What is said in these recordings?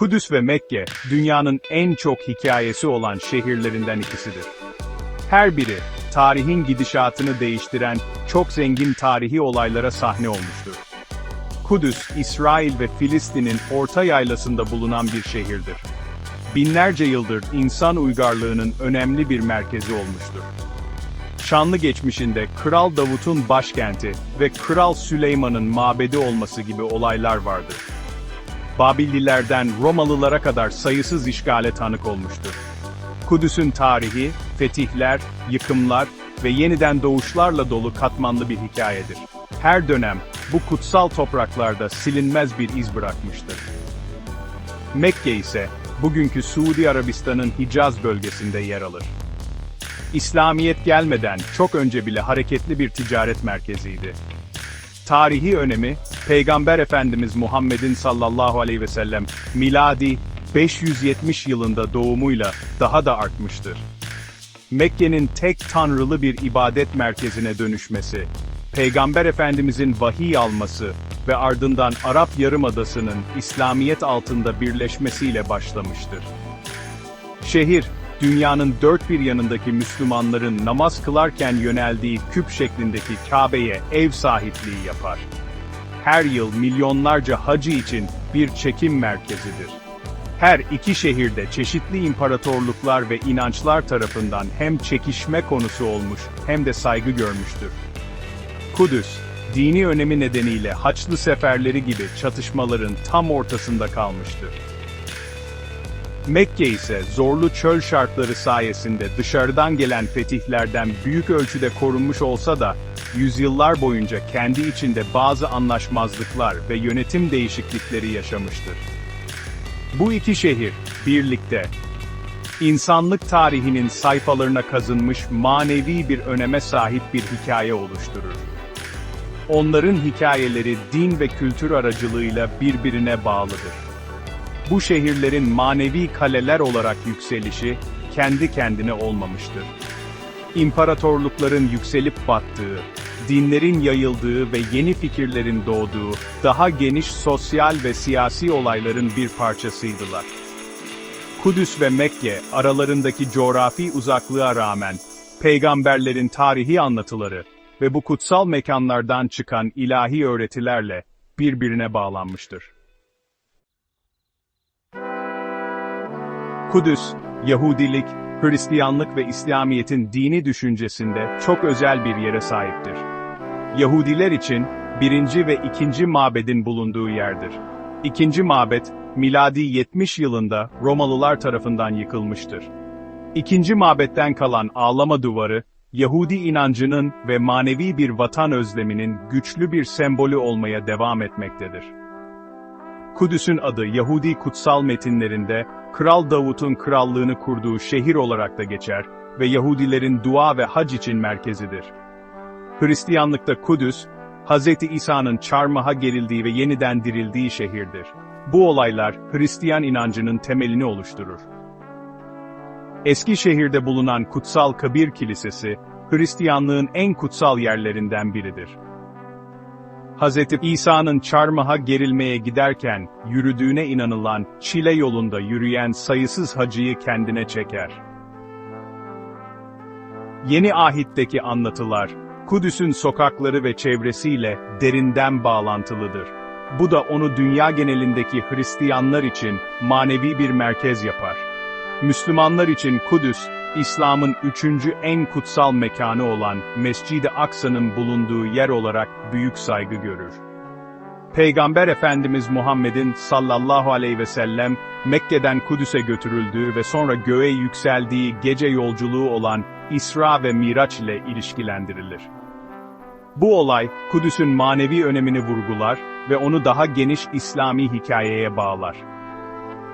Kudüs ve Mekke, dünyanın en çok hikayesi olan şehirlerinden ikisidir. Her biri, tarihin gidişatını değiştiren çok zengin tarihi olaylara sahne olmuştur. Kudüs, İsrail ve Filistin'in orta yaylasında bulunan bir şehirdir. Binlerce yıldır insan uygarlığının önemli bir merkezi olmuştur. Şanlı geçmişinde Kral Davut'un başkenti ve Kral Süleyman'ın mabedi olması gibi olaylar vardır. Babillilerden Romalılara kadar sayısız işgale tanık olmuştur. Kudüs'ün tarihi, fetihler, yıkımlar ve yeniden doğuşlarla dolu katmanlı bir hikayedir. Her dönem, bu kutsal topraklarda silinmez bir iz bırakmıştır. Mekke ise, bugünkü Suudi Arabistan'ın Hicaz bölgesinde yer alır. İslamiyet gelmeden çok önce bile hareketli bir ticaret merkeziydi. Tarihi önemi, Peygamber Efendimiz Muhammed'in sallallahu aleyhi ve sellem, miladi 570 yılında doğumuyla daha da artmıştır. Mekke'nin tek tanrılı bir ibadet merkezine dönüşmesi, Peygamber Efendimizin vahiy alması ve ardından Arap Yarımadası'nın İslamiyet altında birleşmesiyle başlamıştır. Şehir, dünyanın dört bir yanındaki Müslümanların namaz kılarken yöneldiği küp şeklindeki Kabe'ye ev sahipliği yapar. Her yıl milyonlarca hacı için bir çekim merkezidir. Her iki şehirde çeşitli imparatorluklar ve inançlar tarafından hem çekişme konusu olmuş hem de saygı görmüştür. Kudüs, dini önemi nedeniyle Haçlı seferleri gibi çatışmaların tam ortasında kalmıştır. Mekke ise zorlu çöl şartları sayesinde dışarıdan gelen fetihlerden büyük ölçüde korunmuş olsa da, yüzyıllar boyunca kendi içinde bazı anlaşmazlıklar ve yönetim değişiklikleri yaşamıştır. Bu iki şehir, birlikte, insanlık tarihinin sayfalarına kazınmış manevi bir öneme sahip bir hikaye oluşturur. Onların hikayeleri din ve kültür aracılığıyla birbirine bağlıdır. Bu şehirlerin manevi kaleler olarak yükselişi, kendi kendine olmamıştır. İmparatorlukların yükselip battığı, dinlerin yayıldığı ve yeni fikirlerin doğduğu, daha geniş sosyal ve siyasi olayların bir parçasıydılar. Kudüs ve Mekke, aralarındaki coğrafi uzaklığa rağmen, peygamberlerin tarihi anlatıları ve bu kutsal mekanlardan çıkan ilahi öğretilerle birbirine bağlanmıştır. Kudüs, Yahudilik, Hristiyanlık ve İslamiyet'in dini düşüncesinde çok özel bir yere sahiptir. Yahudiler için, birinci ve ikinci mabedin bulunduğu yerdir. İkinci mabet, miladi 70 yılında Romalılar tarafından yıkılmıştır. İkinci mabetten kalan ağlama duvarı, Yahudi inancının ve manevi bir vatan özleminin güçlü bir sembolü olmaya devam etmektedir. Kudüs'ün adı Yahudi kutsal metinlerinde, Kral Davut'un krallığını kurduğu şehir olarak da geçer ve Yahudilerin dua ve hac için merkezidir. Hristiyanlıkta Kudüs, Hz. İsa'nın çarmıha gerildiği ve yeniden dirildiği şehirdir. Bu olaylar, Hristiyan inancının temelini oluşturur. Eski şehirde bulunan Kutsal Kabir Kilisesi, Hristiyanlığın en kutsal yerlerinden biridir. Hz. İsa'nın çarmıha gerilmeye giderken, yürüdüğüne inanılan, çile yolunda yürüyen sayısız hacıyı kendine çeker. Yeni ahitteki anlatılar, Kudüs'ün sokakları ve çevresiyle derinden bağlantılıdır. Bu da onu dünya genelindeki Hristiyanlar için manevi bir merkez yapar. Müslümanlar için Kudüs, İslam'ın üçüncü en kutsal mekanı olan Mescid-i Aksa'nın bulunduğu yer olarak büyük saygı görür. Peygamber Efendimiz Muhammed'in sallallahu aleyhi ve sellem, Mekke'den Kudüs'e götürüldüğü ve sonra göğe yükseldiği gece yolculuğu olan İsra ve Miraç ile ilişkilendirilir. Bu olay, Kudüs'ün manevi önemini vurgular ve onu daha geniş İslami hikayeye bağlar.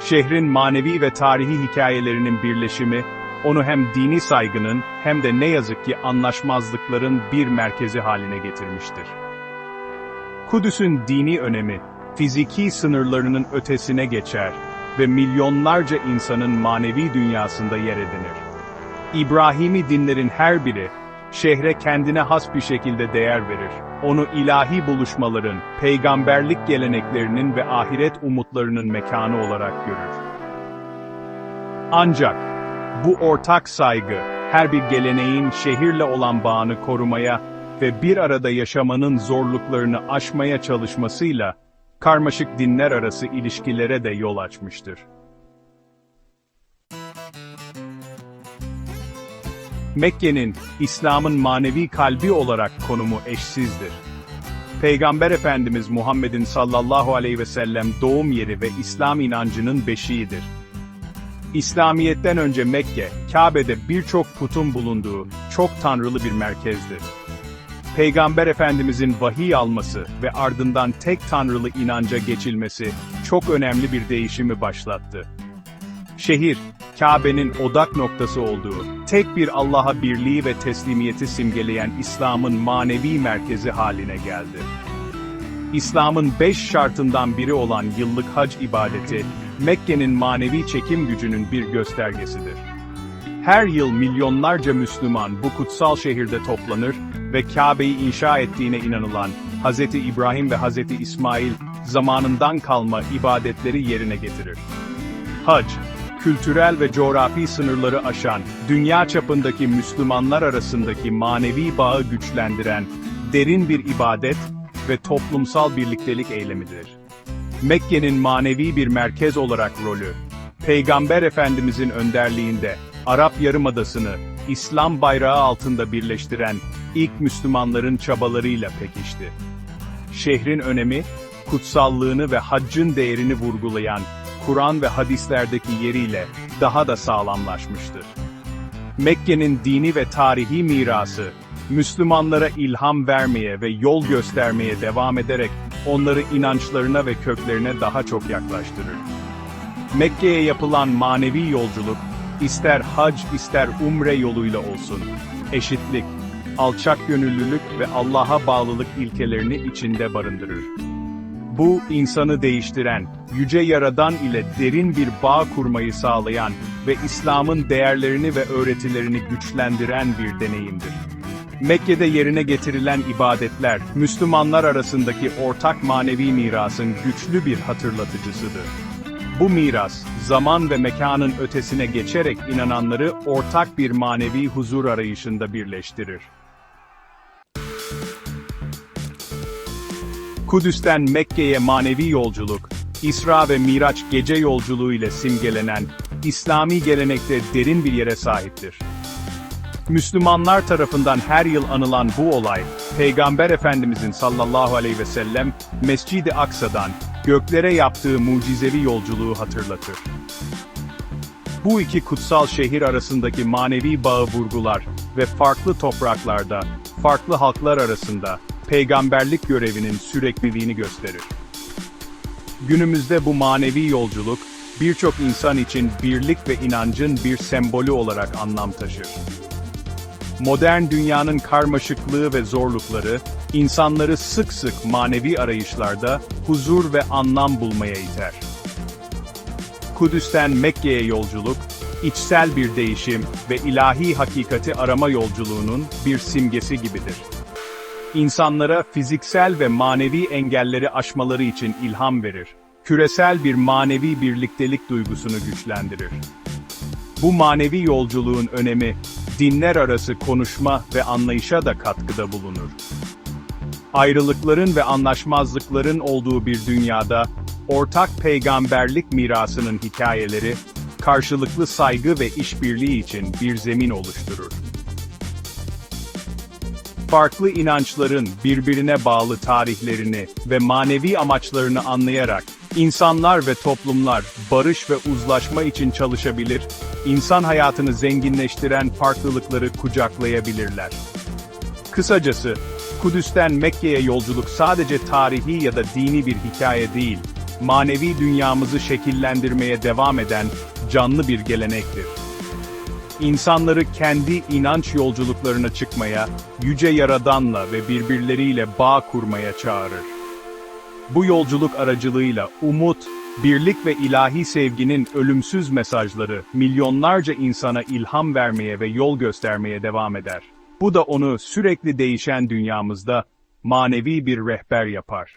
Şehrin manevi ve tarihi hikayelerinin birleşimi, onu hem dini saygının hem de ne yazık ki anlaşmazlıkların bir merkezi haline getirmiştir. Kudüs'ün dini önemi, fiziki sınırlarının ötesine geçer ve milyonlarca insanın manevi dünyasında yer edinir. İbrahimi dinlerin her biri, şehre kendine has bir şekilde değer verir. onu ilahi buluşmaların, peygamberlik geleneklerinin ve ahiret umutlarının mekanı olarak görür. Ancak, bu ortak saygı, her bir geleneğin şehirle olan bağını korumaya ve bir arada yaşamanın zorluklarını aşmaya çalışmasıyla, karmaşık dinler arası ilişkilere de yol açmıştır. Mekke'nin, İslam'ın manevi kalbi olarak konumu eşsizdir. Peygamber Efendimiz Muhammed'in sallallahu aleyhi ve sellem doğum yeri ve İslam inancının beşiğidir. İslamiyet'ten önce Mekke, Kabe'de birçok putun bulunduğu, çok tanrılı bir merkezdir. Peygamber Efendimizin vahiy alması ve ardından tek tanrılı inanca geçilmesi, çok önemli bir değişimi başlattı. Şehir, Kabe'nin odak noktası olduğu, tek bir Allah'a birliği ve teslimiyeti simgeleyen İslam'ın manevi merkezi haline geldi. İslam'ın beş şartından biri olan yıllık hac ibadeti, Mekke'nin manevi çekim gücünün bir göstergesidir. Her yıl milyonlarca Müslüman bu kutsal şehirde toplanır ve Kabe'yi inşa ettiğine inanılan Hz. İbrahim ve Hz. İsmail zamanından kalma ibadetleri yerine getirir. Hac, kültürel ve coğrafi sınırları aşan, dünya çapındaki Müslümanlar arasındaki manevi bağı güçlendiren, derin bir ibadet ve toplumsal birliktelik eylemidir. Mekke'nin manevi bir merkez olarak rolü, Peygamber Efendimizin önderliğinde, Arap Yarımadası'nı, İslam bayrağı altında birleştiren, ilk Müslümanların çabalarıyla pekişti. Şehrin önemi, kutsallığını ve haccın değerini vurgulayan, Kur'an ve hadislerdeki yeriyle daha da sağlamlaşmıştır. Mekke'nin dini ve tarihi mirası, Müslümanlara ilham vermeye ve yol göstermeye devam ederek onları inançlarına ve köklerine daha çok yaklaştırır. Mekke'ye yapılan manevi yolculuk, ister hac ister umre yoluyla olsun, eşitlik, alçak gönüllülük ve Allah'a bağlılık ilkelerini içinde barındırır. Bu, insanı değiştiren, yüce yaradan ile derin bir bağ kurmayı sağlayan ve İslam'ın değerlerini ve öğretilerini güçlendiren bir deneyimdir. Mekke'de yerine getirilen ibadetler, Müslümanlar arasındaki ortak manevi mirasın güçlü bir hatırlatıcısıdır. Bu miras, zaman ve mekanın ötesine geçerek inananları ortak bir manevi huzur arayışında birleştirir. Kudüs'ten Mekke'ye manevi yolculuk, İsra ve Miraç gece yolculuğu ile simgelenen, İslami gelenekte derin bir yere sahiptir. Müslümanlar tarafından her yıl anılan bu olay, Peygamber Efendimizin sallallahu aleyhi ve sellem, Mescid-i Aksa'dan, göklere yaptığı mucizevi yolculuğu hatırlatır. Bu iki kutsal şehir arasındaki manevi bağı vurgular ve farklı topraklarda, farklı halklar arasında, peygamberlik görevinin sürekliliğini gösterir. Günümüzde bu manevi yolculuk, birçok insan için birlik ve inancın bir sembolü olarak anlam taşır. Modern dünyanın karmaşıklığı ve zorlukları, insanları sık sık manevi arayışlarda huzur ve anlam bulmaya iter. Kudüs'ten Mekke'ye yolculuk, içsel bir değişim ve ilahi hakikati arama yolculuğunun bir simgesi gibidir. İnsanlara fiziksel ve manevi engelleri aşmaları için ilham verir. Küresel bir manevi birliktelik duygusunu güçlendirir. Bu manevi yolculuğun önemi, dinler arası konuşma ve anlayışa da katkıda bulunur. Ayrılıkların ve anlaşmazlıkların olduğu bir dünyada, ortak peygamberlik mirasının hikayeleri, karşılıklı saygı ve işbirliği için bir zemin oluşturur. Farklı inançların birbirine bağlı tarihlerini ve manevi amaçlarını anlayarak, insanlar ve toplumlar barış ve uzlaşma için çalışabilir, insan hayatını zenginleştiren farklılıkları kucaklayabilirler. Kısacası, Kudüs'ten Mekke'ye yolculuk sadece tarihi ya da dini bir hikaye değil, manevi dünyamızı şekillendirmeye devam eden canlı bir gelenektir. İnsanları kendi inanç yolculuklarına çıkmaya, yüce yaradanla ve birbirleriyle bağ kurmaya çağırır. Bu yolculuk aracılığıyla umut, birlik ve ilahi sevginin ölümsüz mesajları milyonlarca insana ilham vermeye ve yol göstermeye devam eder. Bu da onu sürekli değişen dünyamızda manevi bir rehber yapar.